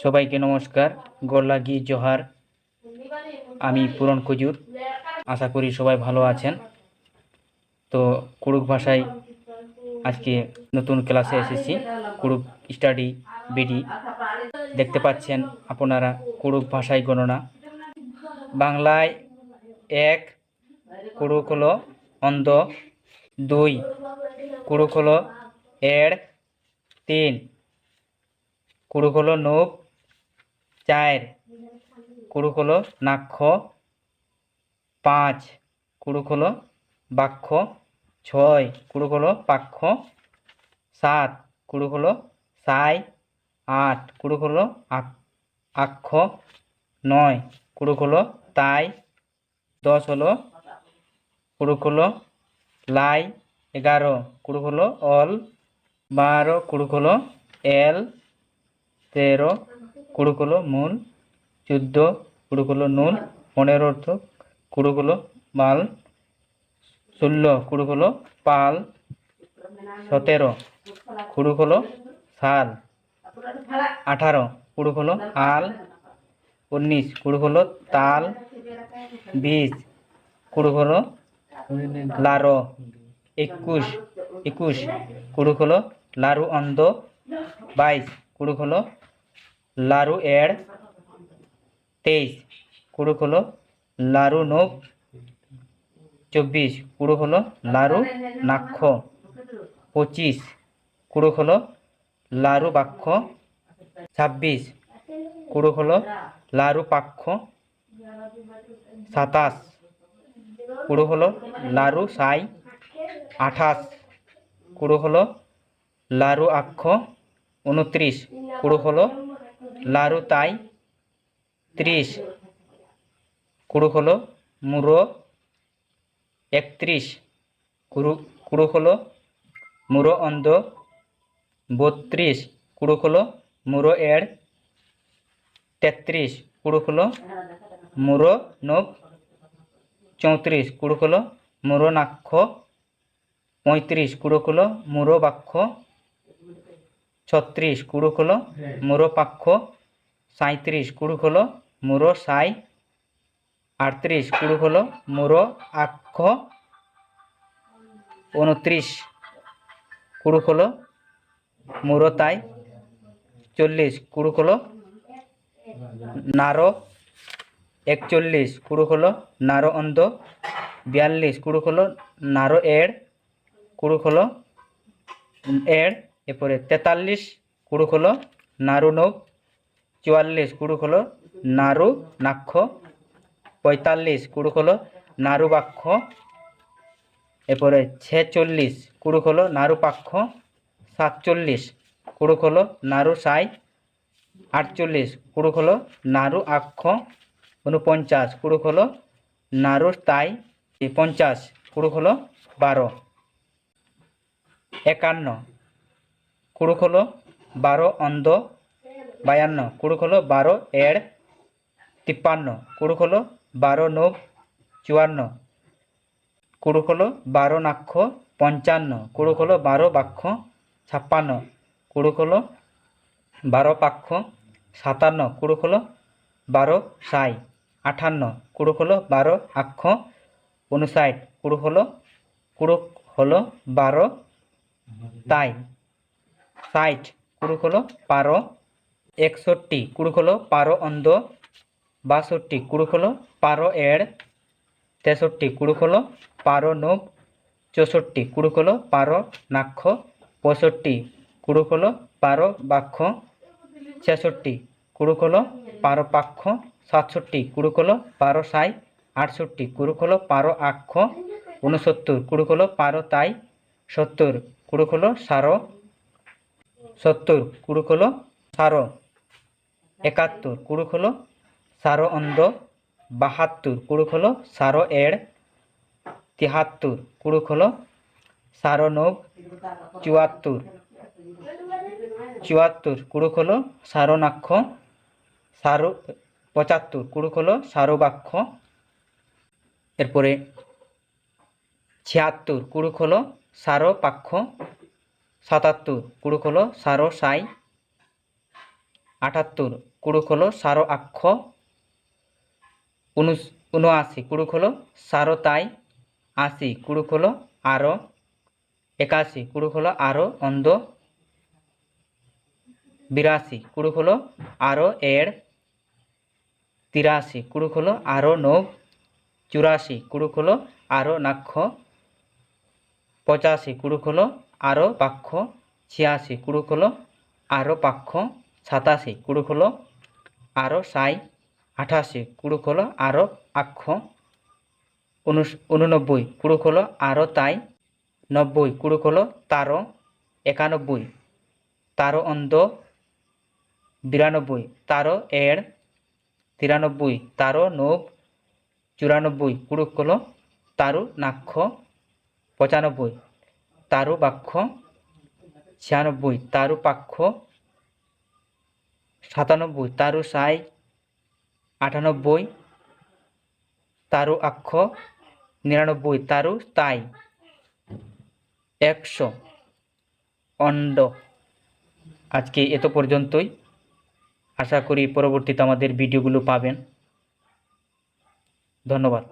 সবাইকে নমস্কার। গোল্লাগি জোহার। আমি পুরন কুজুর আশা করি সবাই ভালো আছেন। তো কুড়ুক ভাষায় আজকে নতুন ক্লাসে এসেছি। Kurukh study BD. দেখতে পাচ্ছেন আপনারা কুড়ুক ভাষায় গণনা। বাংলায় এক, কুড়ুক হলো অন্ধ। দুই, কুড়ুক হলো এড় তিন, কুড়ুক হলো নোক চার। কুড়ুক হলো নাক্ষ। পাঁচ। কুড়ুক হলো বাক্ষ। ছয়। কুড়ুক হলো পাক্ষ। সাত। কুড়ুক হলো সাই। আট। কুড়ুক হলো আক- আক্ষ। নয়। কুড়ুক হলো তাই। দশ হলো কুড়ুক হলো লাই। এগারো। কুড়ুক হলো অল। বারো। কুড়ুক হলো এল। তেরো। হলো মূল, চোদ্দ হলো নুন, পনেরো অর্থ হলো মাল, ষোলো হলো পাল, সতেরো হলো শাল, আঠারো হলো আল উনিশ হলো তাল, বিশ কুড়ুক হলো লারো, একুশ একুশ হলো লারু অন্ধ, বাইশ হলো লারু এড় তেইশ কুড়ুক হলো লারু নোক চব্বিশ কুড়ুক হলো লারু নাক্ষ, পঁচিশ কুড়ুক হলো লারু বাক্ষ, ছাব্বিশ কুড়ুক হলো লারু পাক্ষ, সাতাশ কুড়ুক হলো লারু সাই, আঠাশ কুড়ুক হলো লারু আক্ষ, উনত্রিশ কুড়ুক হলো লারু তাই, ত্রিশ। কুড়ুক হলো মুরো, একত্রিশ। কুড়ু কুড়ুক হলো মুরো অন্ধ, বত্রিশ। কুড়ুক হলো মুরো এড় তেত্রিশ। কুড়ুক হলো মুরো নব চৌত্রিশ। কুড়ুক হলো মুরো নাক্ষ, পঁয়ত্রিশ। কুড়ুক হলো মুরো বাক্ষ, ছত্রিশ। কুড়ুক হলো মুরো পাক্ষ সাঁত্রিশ কুড়ুক হলো মুরো, সাই আটত্রিশ কুড়ুক হলো মুরো, আক্ষ উনত্রিশ কুড়ুক হলো মুরো, তাই চল্লিশ কুড়ুক হলো নারো, একচল্লিশ কুড়ুক হলো নারো অন্ধ, বিয়াল্লিশ কুড়ুক হলো নারো এড় কুড়ুক হলো এড়, এরপরে তেতাল্লিশ কুড়ুক হলো নারু নৌক চুয়াল্লিশ কুড়ুক হলো নারু নাক্ষ। পঁয়তাল্লিশ কুড়ুক হলো নারু বাক্ষ এরপরে ছেচল্লিশ কুড়ুক হলো নারু পাক্ষ সাতচল্লিশ কুড়ুক হলো নারু সাই আটচল্লিশ কুড়ুক হলো নারু আক্ষ উনপঞ্চাশ কুড়ুক হলো নারু তাই পঞ্চাশ কুড়ুক হলো বারো। একান্ন কুড়ুক হলো বারো অন্ধ। বায়ান্ন কুড়ুক হলো বারো এড় তিপ্পান্ন কুড়ুক হলো বারো নব, চুয়ান্ন কুড়ুক হলো বারো নাক্ষ, পঞ্চান্ন কুড়ুক হলো বারো বাক্ষ, ছাপ্পান্ন কুড়ুক হলো বারো পাক্ষ, সাতান্ন কুড়ুক হলো বারো সাই, আঠান্ন কুড়ুক হলো বারো আক্ষ, উনষাট কুড়ুক হলো কুড়ুক হলো বারো তাই, ষাট কুড়ুক হলো পারো একষট্টি কুড়ুক হলো পারো অন্ধ, বাষট্টি কুড়ুক হলো পারো এড়, তেষট্টি কুড়ুক হলো পারো নব, চৌষট্টি কুড়ুক হলো পারো নাক্ষ, পঁয়ষট্টি হলো পারো বাক্ষ, ছেষট্টি হলো পারো পাক্ষ, সাতষট্টি কুড়ুক হলো পারো সাই, আটষট্টি কুড়ুক হলো পারো আক্ষ, ঊনসত্তর হলো পারো তাই, সত্তর কুড়ুক হলো সারো, সত্তর কুড়ুক হলো সারো। একাত্তর কুড়ুক হলো সারো অন্ধ, বাহাত্তর কুড়ুক হলো সারো এড়, তিহাত্তর কুড়ুক হলো সারো নব চুয়াত্তর চুয়াত্তর কুড়ুক হলো সারনাক্ষ সারো পঁচাত্তর কুড়ুক হলো সারবাক্ষ এরপরে ছিয়াত্তর কুড়ুক হলো সারো পাক্ষ, সাতাত্তর কুড়ুক হলো সারো সাই, আটাত্তর কুড়ুক হলো সারো আক্ষ উনুশ উনআশি কুড়ুক হলো সারো তাই, আশি কুড়ুক হলো আরও, একাশি কুড়ুক হলো আরও অন্ধ, বিরাশি কুড়ুক হলো আরও এড় তিরাশি কুড়ুক হলো আরও নব, চুরাশি কুড়ুক হলো আরও নাক্ষ, পঁচাশি কুড়ুক হলো আরও পাক্ষ, ছিয়াশি কুড়ুক হলো আরও পাক্ষ, সাতাশি কুড়ুক হলো আরও সাই আঠাশি কুড়ুক হলো আরও আক্ষ উননব্বই কুড়ুক হলো আরও তাই নব্বই কুড়ুক হলো তারো একানব্বই, তারো অন্ধ বিরানব্বই, তারো এড় তিরানব্বই, তারো নব চুরানব্বই কুড়ুক হলো তারু নাক্ষ পঁচানব্বই, তারু বাক্ষ ছিয়ানব্বই, তারু পাক্ষ সাতানব্বই, তারু সাই, আটানব্বই, তারু আক্ষ, নিরানব্বই, তারু তাই। একশো, অন্ড। আজকে এত পর্যন্তই। আশা করি পরবর্তীতে আমাদের ভিডিওগুলো পাবেন। ধন্যবাদ।